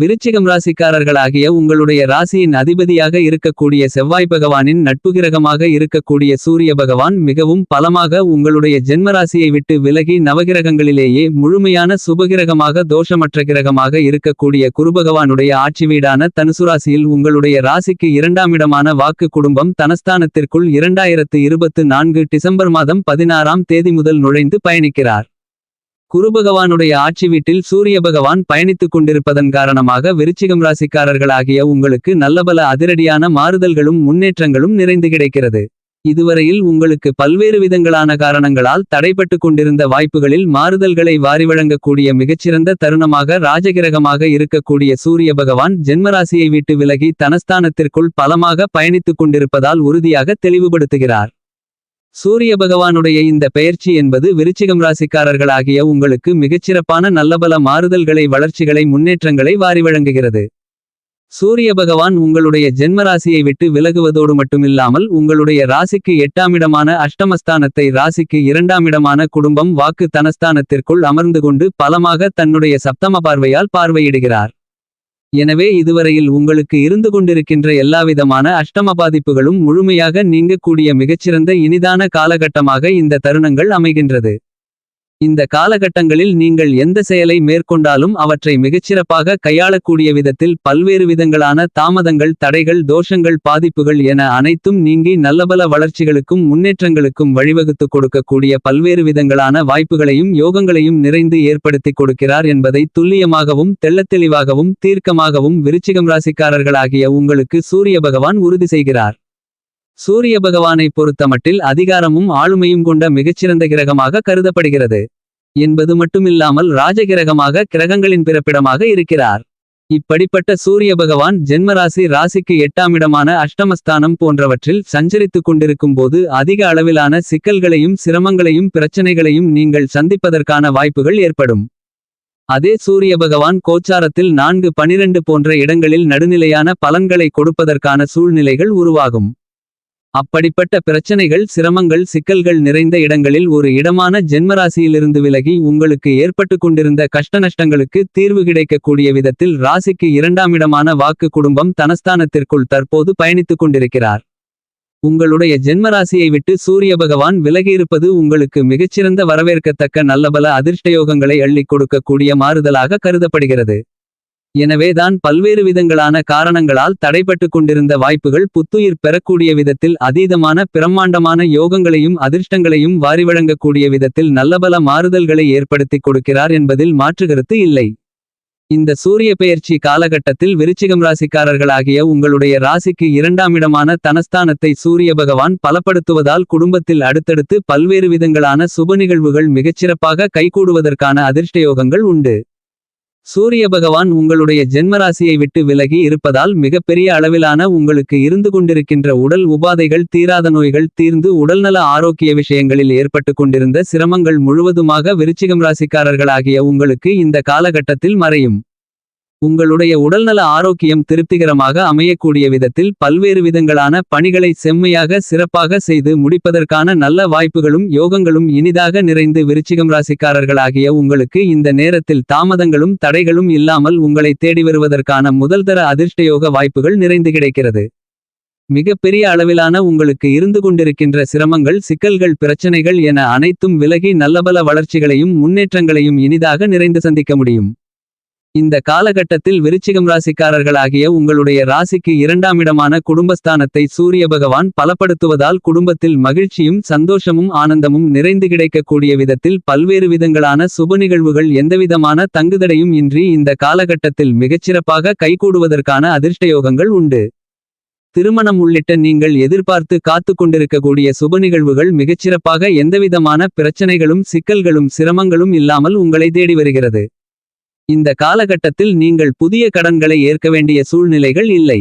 விருச்சிகம் ராசிக்காரர்களாகிய உங்களுடைய ராசியின் அதிபதியாக இருக்கக்கூடிய செவ்வாய் பகவானின் நட்புகிரகமாக இருக்கக்கூடிய சூரிய பகவான் மிகவும் பலமாக உங்களுடைய ஜென்மராசியை விட்டு விலகி நவகிரகங்களிலேயே முழுமையான சுபகிரகமாக தோஷமற்ற கிரகமாக இருக்கக்கூடிய குருபகவானுடைய ஆட்சி வீடான தனுசுராசியில் உங்களுடைய ராசிக்கு இரண்டாம் இடமான வாக்கு குடும்பம் தனஸ்தானத்திற்குள் இரண்டாயிரத்து இருபத்து நான்கு டிசம்பர் மாதம் பதினாறாம் தேதி முதல் நுழைந்து பயணிக்கிறார். குருபகவானுடைய ஆட்சி வீட்டில் சூரிய பகவான் பயணித்துக் கொண்டிருப்பதன் காரணமாக விருச்சிகம் ராசிக்காரர்களாகிய உங்களுக்கு நல்லபல அதிரடியான மாறுதல்களும் முன்னேற்றங்களும் நிறைந்து கிடைக்கிறது. இதுவரையில் உங்களுக்கு பல்வேறு விதங்களான காரணங்களால் தடைப்பட்டு கொண்டிருந்த வாய்ப்புகளில் மாறுதல்களை வாரி வழங்கக்கூடிய மிகச்சிறந்த தருணமாக ராஜகிரகமாக இருக்கக்கூடிய சூரிய பகவான் ஜென்மராசியை விட்டு விலகி தனஸ்தானத்திற்குள் பலமாக பயணித்துக் கொண்டிருப்பதால் உறுதியாக தெளிவுபடுத்துகிறார். சூரிய பகவானுடைய இந்த பெயர்ச்சி என்பது விருச்சிகம் ராசிக்காரர்களாகிய உங்களுக்கு மிகச்சிறப்பான நல்லபல மாறுதல்களை வளர்ச்சிகளை முன்னேற்றங்களை வாரி வழங்குகிறது. சூரிய பகவான் உங்களுடைய ஜென்மராசியை விட்டு விலகுவதோடு மட்டுமில்லாமல் உங்களுடைய ராசிக்கு எட்டாமிடமான அஷ்டமஸ்தானத்தை ராசிக்கு இரண்டாமிடமான குடும்பம் வாக்கு தனஸ்தானத்திற்குள் அமர்ந்து கொண்டு பலமாக தன்னுடைய சப்தம பார்வையால் பார்வையிடுகிறார். எனவே இதுவரையில் உங்களுக்கு இருந்து கொண்டிருக்கின்ற எல்லாவிதமான அஷ்டம பாதிப்புகளும் முழுமையாக நீங்கக்கூடிய மிகச்சிறந்த இனிதான காலகட்டமாக இந்த தருணங்கள் அமைகின்றது. இந்த காலகட்டங்களில் நீங்கள் எந்த செயலை மேற்கொண்டாலும் அவற்றை மிகச்சிறப்பாக கையாளக்கூடிய விதத்தில் பல்வேறு விதங்களான தாமதங்கள் தடைகள் தோஷங்கள் பாதிப்புகள் என அனைத்தும் நீங்கி நல்லபல வளர்ச்சிகளுக்கும் முன்னேற்றங்களுக்கும் வழிவகுத்துக் கொடுக்கக்கூடிய பல்வேறு விதங்களான வாய்ப்புகளையும் யோகங்களையும் நிறைந்து ஏற்படுத்திக் கொடுக்கிறார் என்பதை துல்லியமாகவும் தெள்ளத்தெளிவாகவும் தீர்க்கமாகவும் விருச்சிகம் ராசிக்காரர்களாகிய உங்களுக்கு சூரிய பகவான் உறுதி செய்கிறார். சூரிய பகவானை பொறுத்தமட்டில் அதிகாரமும் ஆளுமையும் கொண்ட மிகச்சிறந்த கிரகமாக கருதப்படுகிறது. என்பது மட்டுமில்லாமல் ராஜகிரகமாக கிரகங்களின் பிறப்பிடமாக இருக்கிறார். இப்படிப்பட்ட சூரிய பகவான் ஜென்மராசி ராசிக்கு எட்டாமிடமான அஷ்டமஸ்தானம் போன்றவற்றில் சஞ்சரித்துக் கொண்டிருக்கும் போது அதிக அளவிலான சிக்கல்களையும் சிரமங்களையும் பிரச்சனைகளையும் நீங்கள் சந்திப்பதற்கான வாய்ப்புகள் ஏற்படும். அதே சூரிய பகவான் கோச்சாரத்தில் நான்கு பனிரெண்டு போன்ற இடங்களில் நடுநிலையான பலன்களை கொடுப்பதற்கான சூழ்நிலைகள் உருவாகும். அப்படிப்பட்ட பிரச்சனைகள் சிரமங்கள் சிக்கல்கள் நிறைந்த இடங்களில் ஒரு இடமான ஜென்மராசியிலிருந்து விலகி உங்களுக்கு ஏற்பட்டு கொண்டிருந்த கஷ்டநஷ்டங்களுக்கு தீர்வு கிடைக்கக்கூடிய விதத்தில் ராசிக்கு இரண்டாம் இடமான வாக்கு குடும்பம் தனஸ்தானத்திற்குள் தற்போது பயணித்துக் கொண்டிருக்கிறார். உங்களுடைய ஜென்மராசியை விட்டு சூரிய பகவான் விலகியிருப்பது உங்களுக்கு மிகச்சிறந்த வரவேற்கத்தக்க நல்லபல அதிர்ஷ்டயோகங்களை அள்ளிக் கொடுக்கக்கூடிய மாறுதலாக கருதப்படுகிறது. எனவேதான் பல்வேறு விதங்களான காரணங்களால் தடைப்பட்டு கொண்டிருந்த வாய்ப்புகள் புத்துயிர் பெறக்கூடிய விதத்தில் அதீதமான பிரம்மாண்டமான யோகங்களையும் அதிர்ஷ்டங்களையும் வாரி வழங்கக்கூடிய விதத்தில் நல்லபல மாறுதல்களை ஏற்படுத்திக் கொடுக்கிறார் என்பதில் மாற்றுகருத்து இல்லை. இந்த சூரிய பெயர்ச்சி காலகட்டத்தில் விருச்சிகம் ராசிக்காரர்களாகிய உங்களுடைய ராசிக்கு இரண்டாமிடமான தனஸ்தானத்தை சூரிய பகவான் பலப்படுத்துவதால் குடும்பத்தில் அடுத்தடுத்து பல்வேறு விதங்களான சுப நிகழ்வுகள் மிகச்சிறப்பாக கைகூடுவதற்கான அதிர்ஷ்டயோகங்கள் உண்டு. சூரிய பகவான் உங்களுடைய ஜென்மராசியை விட்டு விலகி இருப்பதால் மிகப்பெரிய அளவிலான உங்களுக்கு இருந்து கொண்டிருக்கின்ற உடல் உபாதைகள் தீராத நோய்கள் தீர்ந்து உடல்நல ஆரோக்கிய விஷயங்களில் ஏற்பட்டு கொண்டிருந்த சிரமங்கள் முழுவதுமாக விருச்சிகம் ராசிக்காரர்களாகிய உங்களுக்கு இந்த காலகட்டத்தில் மறையும். உங்களுடைய உடல்நல ஆரோக்கியம் திருப்திகரமாக அமையக்கூடிய விதத்தில் பல்வேறு விதங்களான பணிகளை செம்மையாக சிறப்பாக செய்து முடிப்பதற்கான நல்ல வாய்ப்புகளும் யோகங்களும் இனிதாக நிறைந்து விருச்சிகம் ராசிக்காரர்களாகிய உங்களுக்கு இந்த நேரத்தில் தாமதங்களும் தடைகளும் இல்லாமல் உங்களை தேடி வருவதற்கான முதல்தர அதிர்ஷ்டயோக வாய்ப்புகள் நிறைந்து கிடைக்கிறது. மிகப்பெரிய அளவிலான உங்களுக்கு இருந்து கொண்டிருக்கின்ற சிரமங்கள் சிக்கல்கள் பிரச்சனைகள் என அனைத்தும் விலகி நல்லபல வளர்ச்சிகளையும் முன்னேற்றங்களையும் இனிதாக நிறைந்து சந்திக்க முடியும். இந்த காலகட்டத்தில் விருச்சிகம் ராசிக்காரர்களாகிய உங்களுடைய ராசிக்கு இரண்டாம் இடமான குடும்பஸ்தானத்தை சூரிய பகவான் பலப்படுத்துவதால் குடும்பத்தில் மகிழ்ச்சியும் சந்தோஷமும் ஆனந்தமும் நிறைந்து கிடைக்கக்கூடிய விதத்தில் பல்வேறு விதங்களான சுப நிகழ்வுகள் எந்தவிதமான தங்குதடையும் இன்றி இந்த காலகட்டத்தில் மிகச்சிறப்பாக கைகூடுவதற்கான அதிர்ஷ்டயோகங்கள் உண்டு. திருமணம் உள்ளிட்ட நீங்கள் எதிர்பார்த்து காத்து கொண்டிருக்கக்கூடிய சுப நிகழ்வுகள் மிகச்சிறப்பாக எந்தவிதமான பிரச்சனைகளும் சிக்கல்களும் சிரமங்களும் இல்லாமல் உங்களை தேடி வருகிறது. இந்த காலகட்டத்தில் நீங்கள் புதிய கடன்களை ஏற்க வேண்டிய சூழ்நிலைகள் இல்லை.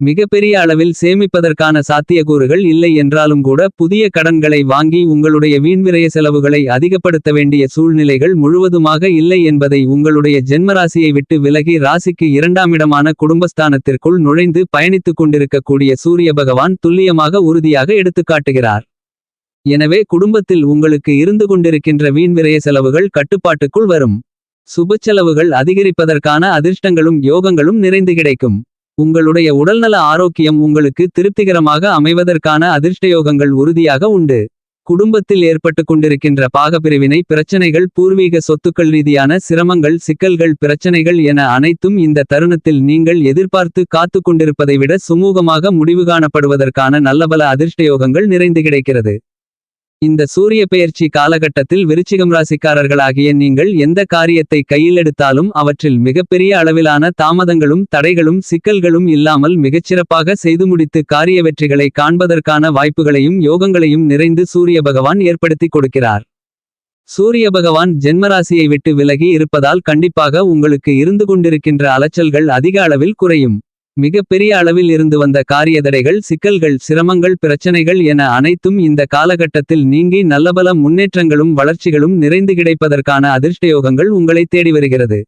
மிகப்பெரிய அளவில் சேமிப்பதற்கான சாத்தியக்கூறுகள் இல்லை என்றாலும் கூட புதிய கடன்களை வாங்கி உங்களுடைய வீண்விரய செலவுகளை அதிகப்படுத்த வேண்டிய சூழ்நிலைகள் முழுவதுமாக இல்லை என்பதை உங்களுடைய ஜென்மராசியை விட்டு விலகி ராசிக்கு இரண்டாமிடமான குடும்பஸ்தானத்திற்குள் நுழைந்து பயணித்துக் கொண்டிருக்கக்கூடிய சூரிய பகவான் துல்லியமாக உறுதியாக எடுத்துக்காட்டுகிறார் எனவே குடும்பத்தில் உங்களுக்கு இருந்து கொண்டிருக்கின்ற வீண்விரய செலவுகள் கட்டுப்பாட்டுக்குள் வரும். சுபச்செலவுகள் அதிகரிப்பதற்கான அதிர்ஷ்டங்களும் யோகங்களும் நிறைந்து கிடைக்கும். உங்களுடைய உடல்நல ஆரோக்கியம் உங்களுக்கு திருப்திகரமாக அமைவதற்கான அதிர்ஷ்டயோகங்கள் உறுதியாக உண்டு. குடும்பத்தில் ஏற்பட்டுக் கொண்டிருக்கின்ற பாகப்பிரிவினை பிரச்சனைகள் பூர்வீக சொத்துக்கள் ரீதியான சிரமங்கள் சிக்கல்கள் பிரச்சனைகள் என அனைத்தும் இந்த தருணத்தில் நீங்கள் எதிர்பார்த்து காத்துக் கொண்டிருப்பதை விட சுமூகமாக முடிவு காணப்படுவதற்கான நல்லபல அதிர்ஷ்டயோகங்கள் நிறைந்து கிடைக்கிறது. இந்த சூரிய பெயர்ச்சி காலகட்டத்தில் விருச்சிகம் ராசிக்காரர்களாகிய நீங்கள் எந்த காரியத்தை கையில் எடுத்தாலும் அவற்றில் மிகப்பெரிய அளவிலான தாமதங்களும் தடைகளும் சிக்கல்களும் இல்லாமல் மிகச்சிறப்பாக செய்து முடித்து காரிய வெற்றிகளை காண்பதற்கான வாய்ப்புகளையும் யோகங்களையும் நிறைந்து சூரிய பகவான் ஏற்படுத்திக் கொடுக்கிறார். சூரிய பகவான் ஜென்மராசியை விட்டு விலகி இருப்பதால் கண்டிப்பாக உங்களுக்கு இருந்து கொண்டிருக்கின்ற அலைச்சல்கள் அதிக அளவில் குறையும். மிக பெரிய அளவில் இருந்து வந்த காரியதடைகள் சிக்கல்கள் சிரமங்கள் பிரச்சனைகள் என அனைத்தும் இந்த காலகட்டத்தில் நீங்கி நல்லபல முன்னேற்றங்களும் வளர்ச்சிகளும் நிறைந்து கிடைப்பதற்கான அதிர்ஷ்டயோகங்கள் உங்களை தேடி வருகிறது.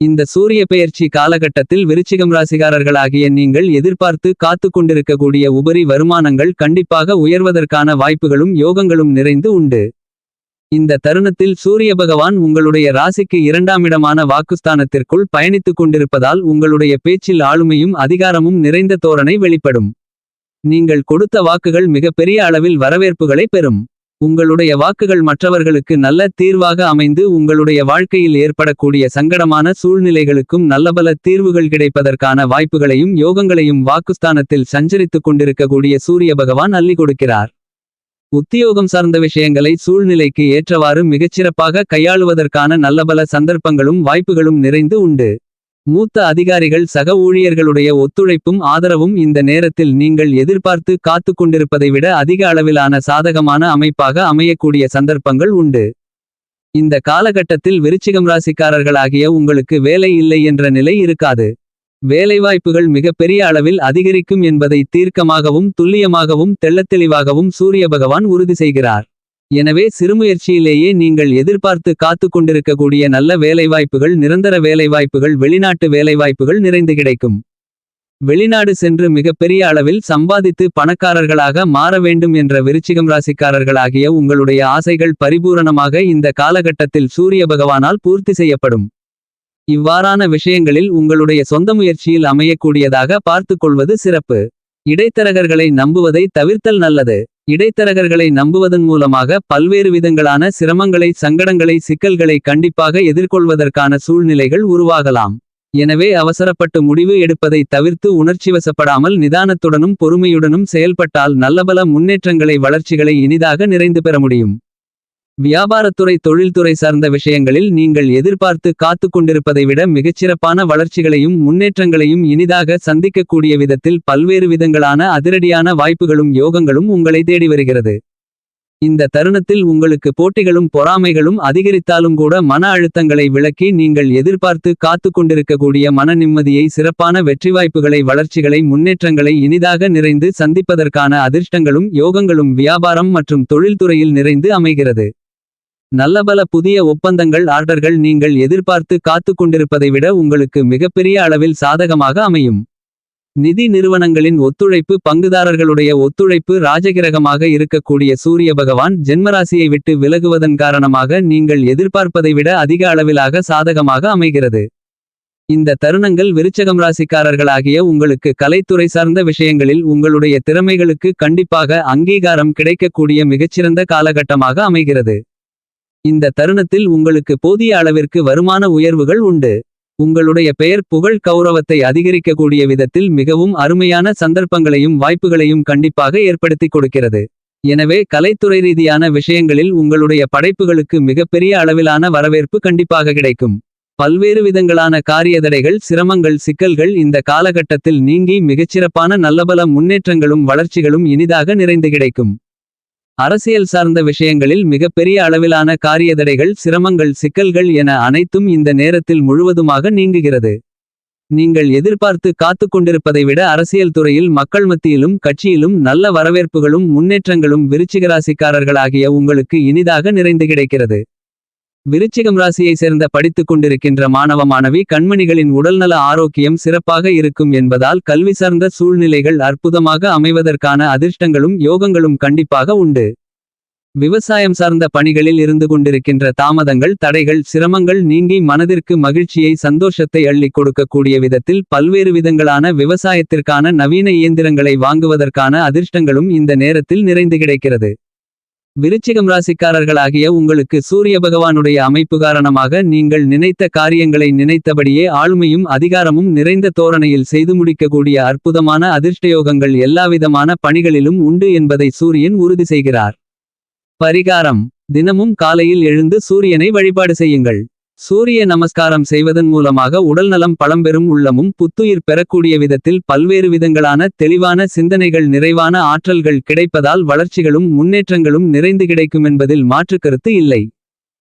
இந்த சூரிய பெயர்ச்சி காலகட்டத்தில் விருச்சிகம் ராசிகாரர்களாகிய நீங்கள் எதிர்பார்த்து காத்து கொண்டிருக்கக்கூடிய உபரி வருமானங்கள் கண்டிப்பாக உயர்வதற்கான வாய்ப்புகளும் யோகங்களும் நிறைந்து உண்டு. இந்த தருணத்தில் சூரிய பகவான் உங்களுடைய ராசிக்கு இரண்டாமிடமான வாக்குஸ்தானத்திற்குள் பயணித்துக் கொண்டிருப்பதால் உங்களுடைய பேச்சில் ஆளுமையும் அதிகாரமும் நிறைந்த தோரணை வெளிப்படும். நீங்கள் கொடுத்த வாக்குகள் மிகப்பெரிய அளவில் வரவேற்புகளை பெறும். உங்களுடைய வாக்குகள் மற்றவர்களுக்கு நல்ல தீர்வாக அமைந்து உங்களுடைய வாழ்க்கையில் ஏற்படக்கூடிய சங்கடமான சூழ்நிலைகளுக்கும் நல்லபல தீர்வுகள் கிடைப்பதற்கான வாய்ப்புகளையும் யோகங்களையும் வாக்குஸ்தானத்தில் சஞ்சரித்துக் கொண்டிருக்கக்கூடிய சூரிய பகவான் அள்ளி கொடுக்கிறார். உத்தியோகம் சார்ந்த விஷயங்களை சூழ்நிலைக்கு ஏற்றவாறு மிகச்சிறப்பாக கையாளுவதற்கான நல்லபல சந்தர்ப்பங்களும் வாய்ப்புகளும் நிறைந்து உண்டு. மூத்த அதிகாரிகள் சக ஊழியர்களுடைய ஒத்துழைப்பும் ஆதரவும் இந்த நேரத்தில் நீங்கள் எதிர்பார்த்து காத்துக் கொண்டிருப்பதை விட அதிக அளவிலான சாதகமான அமைப்பாக அமையக்கூடிய சந்தர்ப்பங்கள் உண்டு. இந்த காலகட்டத்தில் விருச்சிகம் ராசிக்காரர்களாகிய உங்களுக்கு வேலை இல்லை என்ற நிலை இருக்காது. வேலைவாய்ப்புகள் மிக பெரிய அளவில் அதிகரிக்கும் என்பதை தீர்க்கமாகவும் துல்லியமாகவும் தெள்ளத்தெளிவாகவும் சூரிய பகவான் உறுதி செய்கிறார். எனவே சிறுமுயற்சியிலேயே நீங்கள் எதிர்பார்த்து காத்து கொண்டிருக்கக்கூடிய நல்ல வேலைவாய்ப்புகள் நிரந்தர வேலைவாய்ப்புகள் வெளிநாட்டு வேலைவாய்ப்புகள் நிறைந்து கிடைக்கும். வெளிநாடு சென்று மிகப்பெரிய அளவில் சம்பாதித்து பணக்காரர்களாக மாற வேண்டும் என்ற விருச்சிகம் ராசிக்காரர்களாகிய உங்களுடைய ஆசைகள் பரிபூரணமாக இந்த காலகட்டத்தில் சூரிய பகவானால் பூர்த்தி செய்யப்படும். இவ்வாறான விஷயங்களில் உங்களுடைய சொந்த முயற்சியில் அமையக்கூடியதாக பார்த்து கொள்வது சிறப்பு. இடைத்தரகர்களை நம்புவதை தவிர்த்தல் நல்லது. இடைத்தரகர்களை நம்புவதன் மூலமாக பல்வேறு விதங்களான சிரமங்களை சங்கடங்களை சிக்கல்களை கண்டிப்பாக எதிர்கொள்வதற்கான சூழ்நிலைகள் உருவாகலாம். எனவே அவசரப்பட்டு முடிவு எடுப்பதை தவிர்த்து உணர்ச்சிவசப்படாமல் நிதானத்துடனும் பொறுமையுடனும் செயல்பட்டால் நல்லபல முன்னேற்றங்களை வளர்ச்சிகளை இனிதாக நிறைந்து பெற முடியும். வியாபாரத்துறை தொழில்துறை சார்ந்த விஷயங்களில் நீங்கள் எதிர்பார்த்து காத்து கொண்டிருப்பதை விட மிகச்சிறப்பான வளர்ச்சிகளையும் முன்னேற்றங்களையும் இனிதாக சந்திக்கக்கூடிய விதத்தில் பல்வேறு விதங்களான அதிரடியான வாய்ப்புகளும் யோகங்களும் உங்களை தேடி வருகிறது. இந்த தருணத்தில் உங்களுக்கு போட்டிகளும் பொறாமைகளும் அதிகரித்தாலும் கூட மன அழுத்தங்களை விளக்கி நீங்கள் எதிர்பார்த்து காத்து கொண்டிருக்கக்கூடிய மன நிம்மதியை சிறப்பான வெற்றி வாய்ப்புகளை வளர்ச்சிகளை முன்னேற்றங்களை இனிதாக நிறைந்து சந்திப்பதற்கான அதிர்ஷ்டங்களும் யோகங்களும் வியாபாரம் மற்றும் தொழில்துறையில் நிறைந்து அமைகிறது. நல்லபல புதிய ஒப்பந்தங்கள் ஆர்டர்கள் நீங்கள் எதிர்பார்த்து காத்துக் கொண்டிருப்பதை விட உங்களுக்கு மிகப்பெரிய அளவில் சாதகமாக அமையும். நிதி நிறுவனங்களின் ஒத்துழைப்பு பங்குதாரர்களுடைய ஒத்துழைப்பு ராஜகிரகமாக இருக்கக்கூடிய சூரிய பகவான் ஜென்மராசியை விட்டு விலகுவதன் காரணமாக நீங்கள் எதிர்பார்ப்பதை விட அதிக அளவிலாக சாதகமாக அமைகிறது. இந்த தருணங்கள் விருச்சகம் ராசிக்காரர்களாகிய உங்களுக்கு கலைத்துறை சார்ந்த விஷயங்களில் உங்களுடைய திறமைகளுக்கு கண்டிப்பாக அங்கீகாரம் கிடைக்கக்கூடிய மிகச்சிறந்த காலகட்டமாக அமைகிறது. இந்த தருணத்தில் உங்களுக்கு போதிய அளவிற்கு வருமான உயர்வுகள் உண்டு. உங்களுடைய பெயர் புகழ் கௌரவத்தை அதிகரிக்கக்கூடிய விதத்தில் மிகவும் அருமையான சந்தர்ப்பங்களையும் வாய்ப்புகளையும் கண்டிப்பாக ஏற்படுத்திக் கொடுக்கிறது. எனவே கலைத்துறை ரீதியான விஷயங்களில் உங்களுடைய படைப்புகளுக்கு மிகப்பெரிய அளவிலான வரவேற்பு கண்டிப்பாக கிடைக்கும். பல்வேறு விதங்களான காரியதடைகள் சிரமங்கள் சிக்கல்கள் இந்த காலகட்டத்தில் நீங்கி மிகச்சிறப்பான நல்லபல முன்னேற்றங்களும் வளர்ச்சிகளும் இனிதாக நிறைந்து கிடைக்கும். அரசியல் சார்ந்த விஷயங்களில் மிகப்பெரிய அளவிலான காரியதடைகள் சிரமங்கள் சிக்கல்கள் என அனைத்தும் இந்த நேரத்தில் முழுவதுமாக நீங்குகிறது. நீங்கள் எதிர்பார்த்து காத்துக் கொண்டிருப்பதை விட அரசியல் துறையில் மக்கள் மத்தியிலும் கட்சியிலும் நல்ல வரவேற்புகளும் முன்னேற்றங்களும் விருச்சிகராசிக்காரர்களாகிய உங்களுக்கு இனிதாக நிறைந்து கிடைக்கிறது. விருச்சிகம் ராசியை சேர்ந்த படித்துக் கொண்டிருக்கின்ற மாணவ மாணவி கண்மணிகளின் உடல்நல ஆரோக்கியம் சிறப்பாக இருக்கும் என்பதால் கல்வி சார்ந்த சூழ்நிலைகள் அற்புதமாக அமைவதற்கான அதிர்ஷ்டங்களும் யோகங்களும் கண்டிப்பாக உண்டு. விவசாயம் சார்ந்த பணிகளில் இருந்து கொண்டிருக்கின்ற தாமதங்கள் தடைகள் சிரமங்கள் நீங்கி மனதிற்கு மகிழ்ச்சியை சந்தோஷத்தை அள்ளிக் கொடுக்கக்கூடிய விதத்தில் பல்வேறு விதங்களான விவசாயத்திற்கான நவீன இயந்திரங்களை வாங்குவதற்கான அதிர்ஷ்டங்களும் இந்த நேரத்தில் நிறைந்து கிடைக்கிறது விருச்சிகம் ராசிக்காரர்களாகிய உங்களுக்கு சூரிய பகவானுடைய அமைப்பு காரணமாக நீங்கள் நினைத்த காரியங்களை நினைத்தபடியே ஆளுமையும் அதிகாரமும் நிறைந்த தோரணையில் செய்து முடிக்கக்கூடிய அற்புதமான அதிர்ஷ்டயோகங்கள் எல்லாவிதமான பணிகளிலும் உண்டு என்பதை சூரியன் உறுதி செய்கிறார். பரிகாரம். தினமும் காலையில் எழுந்து சூரியனை வழிபாடு செய்யுங்கள். சூரிய நமஸ்காரம் செய்வதன் மூலமாக உடல்நலம் பழம்பெறும் உள்ளமும் புத்துயிர் பெறக்கூடிய விதத்தில் பல்வேறு விதங்களான தெளிவான சிந்தனைகள் நிறைவான ஆற்றல்கள் கிடைப்பதால் வளர்ச்சிகளும் முன்னேற்றங்களும் நிறைந்து கிடைக்கும் என்பதில் மாற்றுக்கருத்து இல்லை.